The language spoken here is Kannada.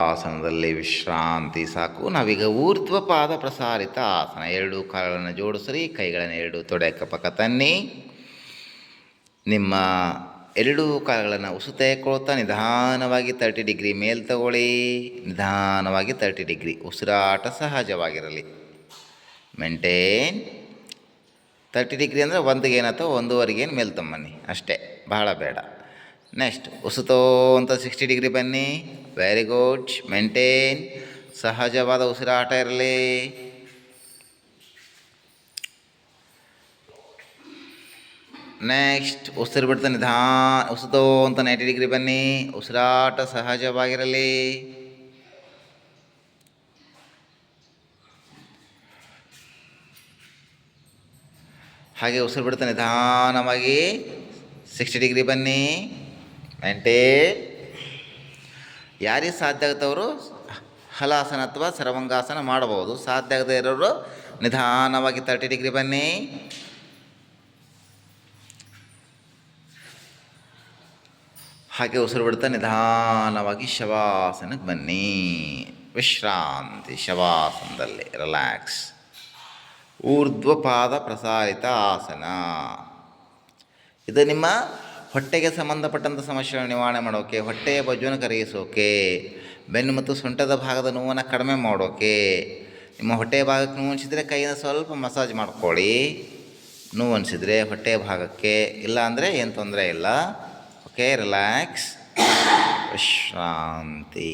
ಆಸನದಲ್ಲಿ ವಿಶ್ರಾಂತಿ ಸಾಕು. ನಾವೀಗ ಊರ್ಧ್ವ ಪಾದ ಪ್ರಸಾರಿತ ಆಸನ. ಎರಡು ಕಾಲುಗಳನ್ನು ಜೋಡಿಸ್ರಿ, ಕೈಗಳನ್ನು ಎರಡು ತೊಡೆ ಪಕ್ಕ ತನ್ನಿ. ನಿಮ್ಮ ಎರಡೂ ಕಾಲುಗಳನ್ನು ಉಸು ಕೊಳ್ತಾ ನಿಧಾನವಾಗಿ ತರ್ಟಿ ಡಿಗ್ರಿ ಮೇಲೆ ತಗೊಳ್ಳಿ. ನಿಧಾನವಾಗಿ ತರ್ಟಿ ಡಿಗ್ರಿ. ಉಸಿರಾಟ ಸಹಜವಾಗಿರಲಿ. ಮೆಂಟೇನ್ ತರ್ಟಿ ಡಿಗ್ರಿ ಅಂದರೆ ಒಂದಿಗೆ ಏನಾಯ್ತು ಒಂದೂವರೆಗೆ ಏನು ಮೇಲೆ ತಮ್ಮನ್ನಿ. ಅಷ್ಟೇ. ಭಾಳ ಬೇಡ. ನೆಕ್ಸ್ಟ್ ಉಸುತೋ ಅಂತ ಸಿಕ್ಸ್ಟಿ ಡಿಗ್ರಿ ಬನ್ನಿ ವೆರಿ ಗುಡ್ ಮೇಂಟೈನ್ ಸಹಜವಾದ ಉಸಿರಾಟ ಇರಲಿ ನೆಕ್ಸ್ಟ್ ಉಸಿರು ಬಿಡ್ತಾನೆ ನಿಧಾನ ಉಸಿತೋ ಅಂತ ನೈಂಟಿ ಡಿಗ್ರಿ ಬನ್ನಿ ಉಸಿರಾಟ ಸಹಜವಾಗಿರಲಿ ಹಾಗೆ ಉಸಿರು ಬಿಡ್ತಾನೆ ನಿಧಾನವಾಗಿ ಸಿಕ್ಸ್ಟಿ ಡಿಗ್ರಿ ಬನ್ನಿ ಮೇಂಟೇನ್ ಯಾರಿಗೆ ಸಾಧ್ಯ ಆಗುತ್ತವರು ಹಲಾಸನ ಅಥವಾ ಸರ್ವಂಗಾಸನ ಮಾಡಬಹುದು ಸಾಧ್ಯ ಆಗದೆ ಇರೋರು ನಿಧಾನವಾಗಿ ತರ್ಟಿ ಡಿಗ್ರಿ ಬನ್ನಿ. ಹಾಗೆ ಉಸಿರು ಬಿಡ್ತಾ ನಿಧಾನವಾಗಿ ಶವಾಸನಕ್ಕೆ ಬನ್ನಿ. ವಿಶ್ರಾಂತಿ ಶವಾಸನದಲ್ಲಿ ರಿಲ್ಯಾಕ್ಸ್ ಊರ್ಧ್ವಪಾದ ಪ್ರಸಾರಿತ ಆಸನ. ಇದು ನಿಮ್ಮ ಹೊಟ್ಟೆಗೆ ಸಂಬಂಧಪಟ್ಟಂಥ ಸಮಸ್ಯೆಗಳನ್ನು ನಿವಾರಣೆ ಮಾಡೋಕೆ, ಹೊಟ್ಟೆಯ ಬೊಜ್ಜನ್ನು ಕರಗಿಸೋಕೆ, ಬೆನ್ನು ಮತ್ತು ಸೊಂಟದ ಭಾಗದ ನೋವನ್ನು ಕಡಿಮೆ ಮಾಡೋಕೆ, ನಿಮ್ಮ ಹೊಟ್ಟೆಯ ಭಾಗಕ್ಕೆ ನೋವು ಅನಿಸಿದರೆ ಕೈಯಿಂದ ಸ್ವಲ್ಪ ಮಸಾಜ್ ಮಾಡ್ಕೊಳ್ಳಿ. ನೋವು ಅನಿಸಿದರೆ ಹೊಟ್ಟೆಯ ಭಾಗಕ್ಕೆ, ಇಲ್ಲ ಅಂದರೆ ಏನು ತೊಂದರೆ ಇಲ್ಲ. ಓಕೆ ರಿಲ್ಯಾಕ್ಸ್ ವಿಶ್ರಾಂತಿ